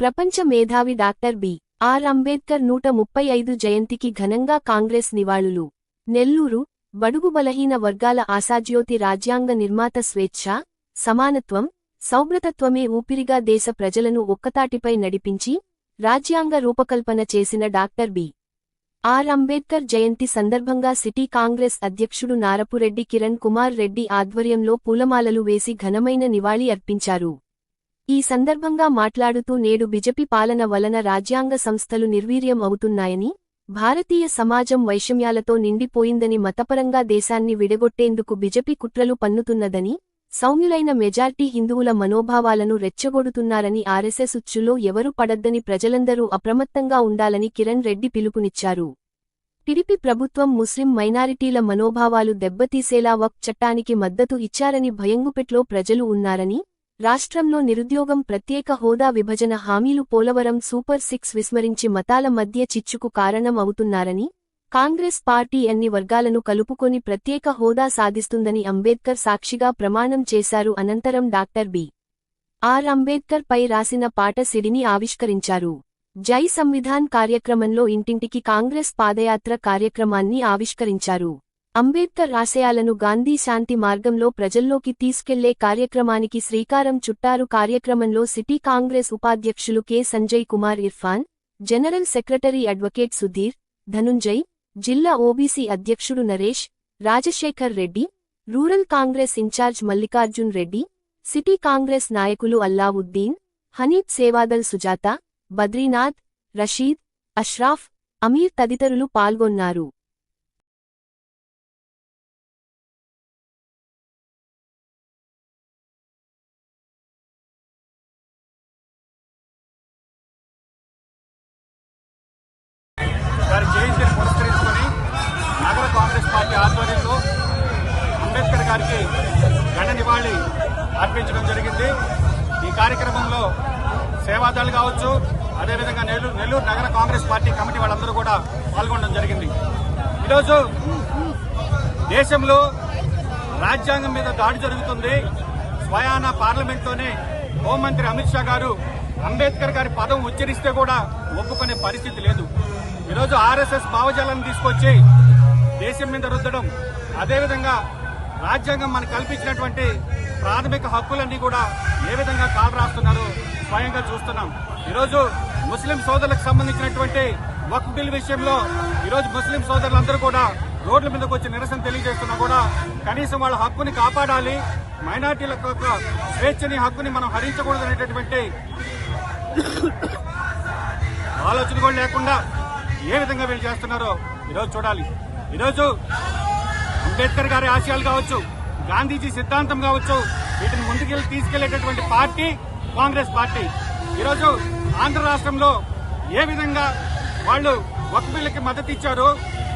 ప్రపంచ మేధావి doctor B. R. Ambedkar నూట ముప్పై ఐదు జయంతికి ఘనంగా కాంగ్రెస్ నివాళులు. నెల్లూరు బడుగు బలహీన వర్గాల ఆశాజ్యోతి రాజ్యాంగ నిర్మాత స్వేచ్ఛ సమానత్వం సౌభ్రతత్వమే ఊపిరిగా దేశ ప్రజలను ఒక్కతాటిపై నడిపించి రాజ్యాంగ రూపకల్పన చేసిన doctor B. R. Ambedkar Jayanti సందర్భంగా సిటీ కాంగ్రెస్ అధ్యక్షుడు నారపురెడ్డి కిరణ్ కుమార్ రెడ్డి ఆధ్వర్యంలో పూలమాలలు వేసి ఘనమైన నివాళి అర్పించారు. ఈ సందర్భంగా మాట్లాడుతూ నేడు బిజెపి పాలన వలన రాజ్యాంగ సంస్థలు నిర్వీర్యం అవుతున్నాయని భారతీయ సమాజం వైషమ్యాలతో నిండిపోయిందని మతపరంగా దేశాన్ని విడగొట్టేందుకు బిజెపి కుట్రలు పన్నుతున్నదని సౌమ్యులైన మెజార్టీ హిందువుల మనోభావాలను రెచ్చగొడుతున్నారని ఆర్ఎస్ఎస్ ఉచ్చులో ఎవరు పడద్దని ప్రజలందరూ అప్రమత్తంగా ఉండాలని కిరణ్ రెడ్డి పిలుపునిచ్చారు. టిడిపి ప్రభుత్వం ముస్లిం మైనారిటీల మనోభావాలు దెబ్బతీసేలా వక్ చట్టానికి మద్దతు ఇచ్చారని భయంగుపెట్లో ప్రజలు ఉన్నారని రాష్ట్రంలో నిరుద్యోగం ప్రత్యేక హోదా విభజన హామీలు పోలవరం సూపర్ సిక్స్ విస్మరించి మతాల మధ్య చిచ్చుకు కారణం అవుతున్నారని కాంగ్రెస్ పార్టీ అన్ని వర్గాలను కలుపుకొని ప్రత్యేక హోదా సాధిస్తుందని అంబేద్కర్ సాక్షిగా ప్రమాణం చేశారు అనంతరం డాక్టర్ బి. ఆర్. అంబేద్కర్ పై రాసిన పాట సిడిని ఆవిష్కరించారు. జై సంవిధాన్ కార్యక్రమంలో ఇంటింటికి కాంగ్రెస్ పాదయాత్ర కార్యక్రమాన్ని ఆవిష్కరించారు. అంబేద్కర్ ఆశయాలను గాంధీ శాంతి మార్గంలో ప్రజల్లోకి తీసుకెళ్ళే కార్యక్రమానికి శ్రీకారం చుట్టారు కార్యక్రమంలో సిటీ కాంగ్రెస్ ఉపాధ్యక్షులు K. Sanjay Kumar Irfan general secretary advocate Sudheer Dhanunjay జిల్లా ఓబీసీ అధ్యక్షుడు Naresh Rajasekhar Reddy rural Congress incharge Mallikarjun Reddy city Congress నాయకులు అల్లావుద్దీన్ హనీఫ్ సేవాదల్ సుజాత బద్రీనాథ్ రషీద్ అష్రాఫ్ అమీర్ తదితరులు పాల్గొన్నారు. నిర్వహించడం జరిగింది. ఈ కార్యక్రమంలో సేవాదాలు కావచ్చు అదేవిధంగా నెల్లూరు నెల్లూరు నగర కాంగ్రెస్ పార్టీ కమిటీ వాళ్ళందరూ కూడా పాల్గొనడం జరిగింది. ఈరోజు దేశంలో రాజ్యాంగం మీద దాడి జరుగుతుంది. స్వయాన పార్లమెంట్లోనే హోంమంత్రి అమిత్ షా గారు అంబేద్కర్ గారి పదం ఉచ్చరిస్తే కూడా ఒప్పుకునే పరిస్థితి లేదు. ఈరోజు ఆర్ఎస్ఎస్ భావజాలను తీసుకొచ్చి దేశం మీద రుద్దడం అదేవిధంగా రాజ్యాంగం మనకు కల్పించినటువంటి ప్రాథమిక హక్కులన్నీ కూడా ఏ విధంగా కాలు రాస్తున్నారో స్వయంగా చూస్తున్నాం. ఈరోజు ముస్లిం సోదరులకు సంబంధించినటువంటి వక్ బిల్ విషయంలో ఈరోజు ముస్లిం సోదరులందరూ కూడా రోడ్ల మీదకి వచ్చి నిరసన తెలియజేస్తున్నా కూడా కనీసం వాళ్ళ హక్కుని కాపాడాలి మైనార్టీల యొక్క స్వేచ్ఛని హక్కుని మనం హరించకూడదు అనేటటువంటి ఆలోచన కూడా లేకుండా ఏ విధంగా వీళ్ళు చేస్తున్నారో ఈరోజు చూడాలి. ఈరోజు అంబేద్కర్ గారి ఆశయాలు కావచ్చు గాంధీజీ సిద్ధాంతం కావచ్చు వీటిని ముందుకెళ్ళి తీసుకెళ్ళేటటువంటి పార్టీ కాంగ్రెస్ పార్టీ. ఈరోజు ఆంధ్ర రాష్ట్రంలో ఏ విధంగా వాళ్ళు ఒక బిల్లుకి మద్దతు ఇచ్చారో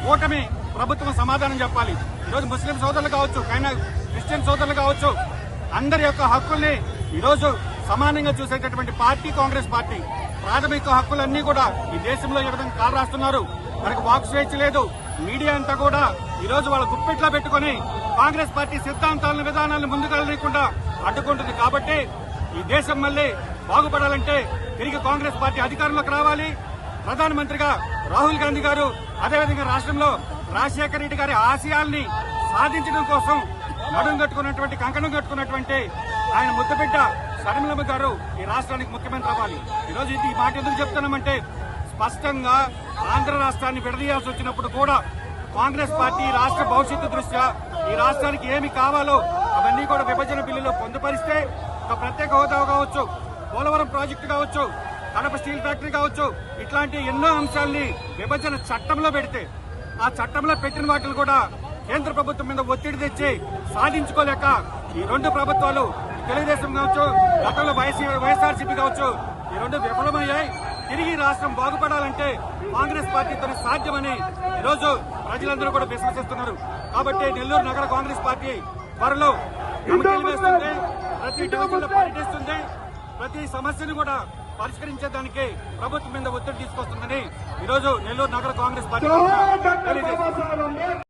కూటమి ప్రభుత్వం సమాధానం చెప్పాలి. ఈరోజు ముస్లిం సోదరులు కావచ్చు కైనా క్రిస్టియన్ సోదరులు కావచ్చు అందరి యొక్క హక్కుల్ని ఈరోజు సమానంగా చూసేటటువంటి పార్టీ కాంగ్రెస్ పార్టీ. ప్రాథమిక హక్కులన్నీ కూడా ఈ దేశంలో ఈ విధంగా కాలు రాస్తున్నారు మనకు వాక్ స్వేచ్ఛ లేదు మీడియా అంతా కూడా ఈరోజు వాళ్ళ గుప్పెట్లో పెట్టుకుని కాంగ్రెస్ పార్టీ సిద్ధాంతాలను విధానాలను ముందుకెళ్ళకుండా అడ్డుకుంటుంది. కాబట్టి ఈ దేశం మళ్ళీ బాగుపడాలంటే తిరిగి కాంగ్రెస్ పార్టీ అధికారంలోకి రావాలి. ప్రధానమంత్రిగా రాహుల్ గాంధీ గారు అదేవిధంగా రాష్ట్రంలో రాజశేఖర రెడ్డి గారి ఆశయాల్ని సాధించడం కోసం నడుం కట్టుకున్నటువంటి కంకణం కట్టుకున్నటువంటి ఆయన ముద్దబిడ్డ షర్మిలమ్మ గారు ఈ రాష్ట్రానికి ముఖ్యమంత్రి అవ్వాలి. ఈరోజు ఇది ఈ మాట ఎందుకు చెప్తున్నామంటే స్పష్టంగా ఆంధ్ర రాష్ట్రాన్ని విడదీయాల్సి వచ్చినప్పుడు కూడా కాంగ్రెస్ పార్టీ ఈ రాష్ట్ర భవిష్యత్తు దృష్ట్యా ఈ రాష్ట్రానికి ఏమి కావాలో అవన్నీ కూడా విభజన బిల్లులో పొందుపరిస్తే ఒక ప్రత్యేక హోదా కావచ్చు పోలవరం ప్రాజెక్టు కావచ్చు కడప స్టీల్ ఫ్యాక్టరీ కావచ్చు ఇట్లాంటి ఎన్నో అంశాల్ని విభజన చట్టంలో పెడితే ఆ చట్టంలో పెట్టిన వాటిని కూడా కేంద్ర ప్రభుత్వం మీద ఒత్తిడి తెచ్చి సాధించుకోలేక ఈ రెండు ప్రభుత్వాలు తెలుగుదేశం కావచ్చు గతంలో వైఎస్ఆర్సీపీ కావచ్చు ఈ రెండు విఫలమయ్యాయి. తిరిగి రాష్ట్రం బాగుపడాలంటే కాంగ్రెస్ పార్టీతో సాధ్యమని ఈరోజు ప్రజలందరూ కూడా విశ్వసిస్తున్నారు కాబట్టి నెల్లూరు నగర కాంగ్రెస్ పార్టీ త్వరలో వేస్తుంది ప్రతి డివిజన్లో పర్యటిస్తుంది ప్రతి సమస్యను కూడా పరిష్కరించేదానికి ప్రభుత్వం మీద ఒత్తిడి తీసుకొస్తుందని ఈరోజు నెల్లూరు నగర కాంగ్రెస్ పార్టీ.